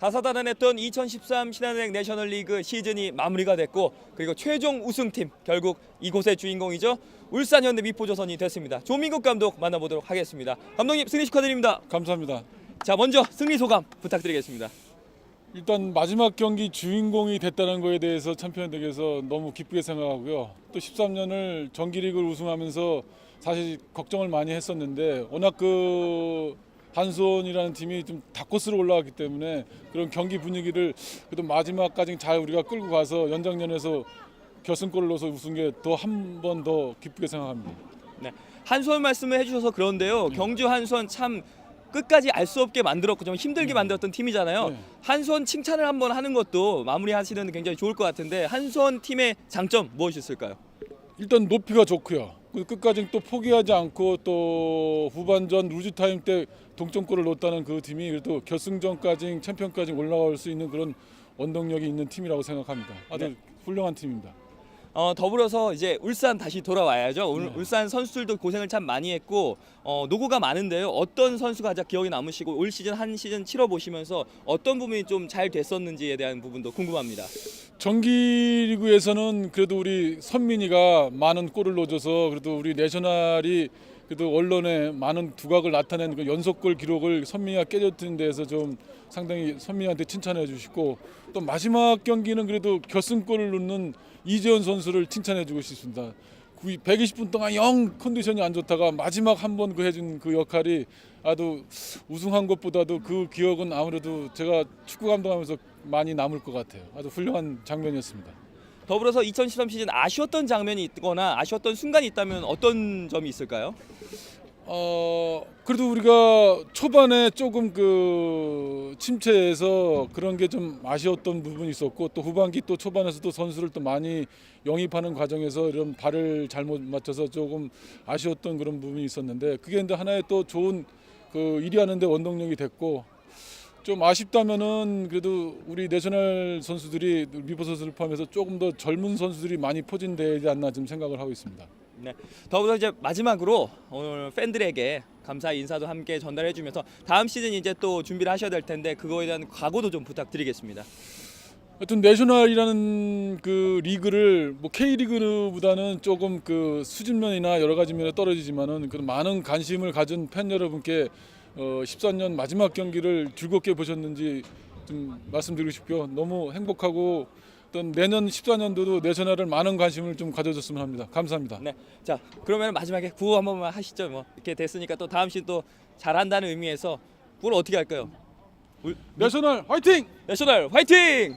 다사다난했던 2013 신한은행 내셔널리그 시즌이 마무리가 됐고 그리고 최종 우승팀 결국 이곳의 주인공이죠 울산 현대 미포조선이 됐습니다. 조민국 감독 만나보도록 하겠습니다. 감독님 승리 축하드립니다. 감사합니다. 자 먼저 승리 소감 부탁드리겠습니다. 일단 마지막 경기 주인공이 됐다는 거에 대해서 챔피언에게서 너무 기쁘게 생각하고요. 또 13년을 정기리그를 우승하면서 사실 걱정을 많이 했었는데 워낙 그 한손이라는 팀이 좀 다코스로 올라왔기 때문에 그런 경기 분위기를 그래도 마지막까지 잘 우리가 끌고 가서 연장전에서 결승골을 넣어서 우승 게 더 한 번 더 기쁘게 생각합니다. 네. 한수원 말씀을 해주셔서 그런데요. 경주 한수원 참 끝까지 알 수 없게 만들었고 좀 힘들게 만들었던 팀이잖아요. 네. 한수원 칭찬을 한번 하는 것도 마무리하시는 굉장히 좋을 것 같은데 한수원 팀의 장점 무엇이 있을까요? 일단 높이가 좋고요. 그 끝까지 또 포기하지 않고 또 후반전 루즈 타임 때 동점골을 넣었다는 그 팀이 그래도 결승전까지 챔피언까지 올라갈 수 있는 그런 원동력이 있는 팀이라고 생각합니다. 아주 네. 훌륭한 팀입니다. 어, 더불어서 이제 울산 다시 돌아와야죠. 울- 네. 울산 선수들도 고생을 참 많이 했고 어, 노고가 많은데요. 어떤 선수가 가장 기억에 남으시고 올 시즌 한 시즌 치러 보시면서 어떤 부분이 좀 잘 됐었는지에 대한 부분도 궁금합니다. 정기리그에서는 그래도 우리 선민이가 많은 골을 넣어줘서 그래도 우리 내셔널이 그래도 언론에 많은 두각을 나타낸 그 연속골 기록을 선민이가 깨졌던 데에서 좀 상당히 선민이한테 칭찬해 주시고 또 마지막 경기는 그래도 결승골을 넣는 이재현 선수를 칭찬해 주고 싶습니다. 120분 동안 영 컨디션이 안 좋다가 마지막 한 번 그 해준 그 역할이 아주 우승한 것보다도 그 기억은 아무래도 제가 축구 감독하면서 많이 남을 것 같아요. 아주 훌륭한 장면이었습니다. 더불어서 2013 시즌 아쉬웠던 장면이 있거나 아쉬웠던 순간이 있다면 어떤 점이 있을까요? 어 그래도 우리가 초반에 조금 그 침체해서 그런 게 좀 아쉬웠던 부분이 있었고 또 후반기 또 초반에서도 선수를 또 많이 영입하는 과정에서 이런 발을 잘못 맞춰서 조금 아쉬웠던 그런 부분이 있었는데 그게 이제 하나의 또 좋은 그 일이 하는데 원동력이 됐고 좀 아쉽다면은 그래도 우리 내셔널 선수들이 미포 선수를 포함해서 조금 더 젊은 선수들이 많이 포진되지 않나 지금 생각을 하고 있습니다. 네. 더불어 이제 마지막으로 오늘 팬들에게 감사 인사도 함께 전달해 주면서 다음 시즌 이제 또 준비를 하셔야 될 텐데 그거에 대한 각오도 좀 부탁드리겠습니다. 하여튼 내셔널이라는 그 리그를 뭐 K리그보다는 조금 그 수준면이나 여러 가지 면에 떨어지지만은 그 많은 관심을 가진 팬 여러분께 어 14년 마지막 경기를 즐겁게 보셨는지 좀 말씀드리고 싶고요. 너무 행복하고 어떤 내년 14년도도 내셔널을 많은 관심을 좀 가져줬으면 합니다. 감사합니다. 네. 자 그러면 마지막에 구호 한 번만 하시죠. 뭐 이렇게 됐으니까 또 다음 시즌 또 잘한다는 의미에서 구호를 어떻게 할까요? 내셔널 화이팅! 내셔널 화이팅!